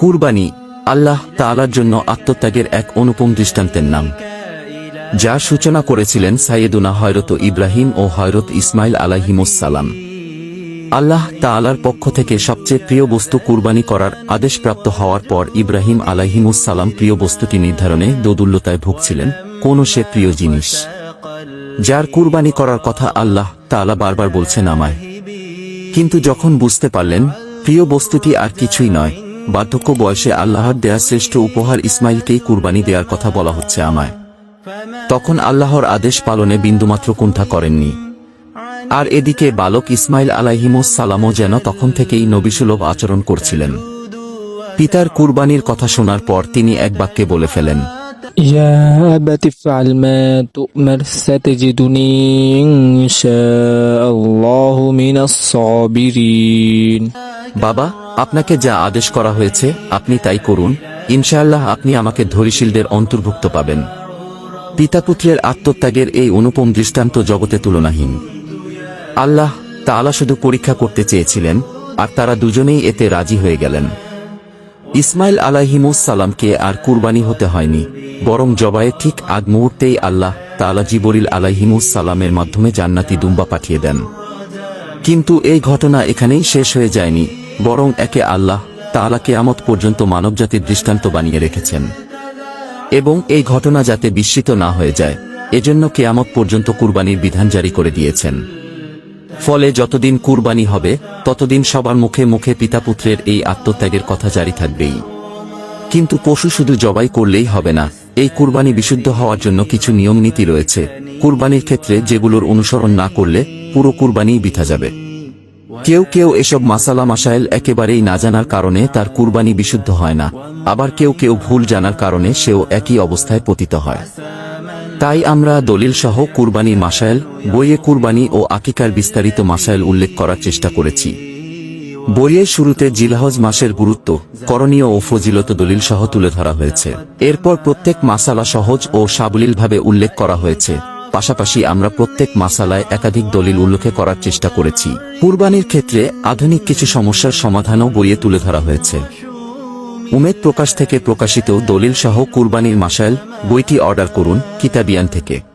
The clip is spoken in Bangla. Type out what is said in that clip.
কুরবানি আল্লাহ তাআলার জন্য আত্মত্যাগের এক অনুপম দৃষ্টান্তের নাম। যা সূচনা করেছিলেন সাইয়েদুনা হয়রত ইব্রাহিম ও হয়রত ইসমাইল আলাহিমুসালাম আল্লাহ তাআলার পক্ষ থেকে সবচেয়ে প্রিয় বস্তু কুরবানি করার আদেশপ্রাপ্ত হওয়ার পর ইব্রাহিম আলাহিমুসালাম প্রিয় বস্তুটি নির্ধারণে দোদুল্যতায় ভুগছিলেন, কোন সে প্রিয় জিনিস। যার কুরবানি করার কথা আল্লাহ তাআলা বারবার বলছেন আমায়। কিন্তু যখন বুঝতে পারলেন, প্রিয় বস্তুটি আর কিছুই নয় বার্ধক্য বয়সে আল্লাহর দেয়া শ্রেষ্ঠ উপহার ইসমাইলকেই কুরবানি দেওয়ার কথা বলা হচ্ছে আমায়। তখন আল্লাহর আদেশ পালনে বিন্দুমাত্র কুণ্ঠা করেননি। আর এদিকে বালক ইসমাইল আলাহিমুস সালামও যেন তখন থেকেই নবিসুলভ আচরণ করছিলেন। পিতার কুরবানির কথা শোনার পর তিনি এক বাক্যে বলে ফেলেন বাবা আপনাকে যা আদেশ করা হয়েছে, আপনি তাই করুন। ইনশাআল্লাহ আপনি আমাকে ধরিশীলদের অন্তর্ভুক্ত পাবেন। পিতাপুত্রের আত্মত্যাগের এই অনুপম দৃষ্টান্ত জগতে তুলনাহীন। আল্লাহ তাআলা শুধু পরীক্ষা করতে চেয়েছিলেন, আর তারা দুজনেই এতে রাজি হয়ে গেলেন। ইসমাইল সালামকে আর কুরবানি হতে হয়নি, বরং জবায়ে ঠিক আগ মুহূর্তেই আল্লাহ তাআলা জিবরিল সালামের মাধ্যমে জান্নাতি দুম্বা পাঠিয়ে দেন। কিন্তু এই ঘটনা এখানেই শেষ হয়ে যায়নি। বরং একে আল্লাহ তাআলা কেয়ামত পর্যন্ত মানবজাতির দৃষ্টান্ত বানিয়ে রেখেছেন। এবং এই ঘটনা যাতে বিস্মিত না হয়ে যায়, এজন্য কেয়ামত পর্যন্ত কুরবানির বিধান জারি করে দিয়েছেন। ফলে যতদিন কুরবানি হবে, ততদিন সবার মুখে মুখে পিতাপুত্রের এই আত্মত্যাগের কথা জারি থাকবেই। কিন্তু পশু শুধু জবাই করলেই হবে না, এই কুরবানি বিশুদ্ধ হওয়ার জন্য কিছু নিয়ম নীতি রয়েছে। কুরবানির ক্ষেত্রে যেগুলোর অনুসরণ না করলে পুরো কুরবানিই বিথা যাবে। কেউ কেউ এসব মাসালা মাসাইল একেবারেই না জানার কারণে তার কুরবানি বিশুদ্ধ হয় না। আবার কেউ কেউ ভুল জানার কারণে সেও একই অবস্থায় পতিত হয়। তাই আমরা দলিল সহ কুরবানির মাসাইল, বইয়ে কুরবানি ও আকিকার বিস্তারিত মাসাইল উল্লেখ করার চেষ্টা করেছি। বইয়ের শুরুতে জিলহজ মাসের গুরুত্ব, করণীয় ও ফজিলত দলিল সহ তুলে ধরা হয়েছে। এরপর প্রত্যেক মাসালা সহজ ও সাবলীলভাবে উল্লেখ করা হয়েছে। পাশাপাশি আমরা প্রত্যেক মাসালায় একাধিক দলিল উল্লেখ করার চেষ্টা করেছি। কুরবানির ক্ষেত্রে আধুনিক কিছু সমস্যার সমাধানও বইয়ে তুলে ধরা হয়েছে। উমেদ প্রকাশ থেকে প্রকাশিত দলিল সহ কুরবানির মাসাইল বইটি অর্ডার করুন কিতাবিয়ান থেকে।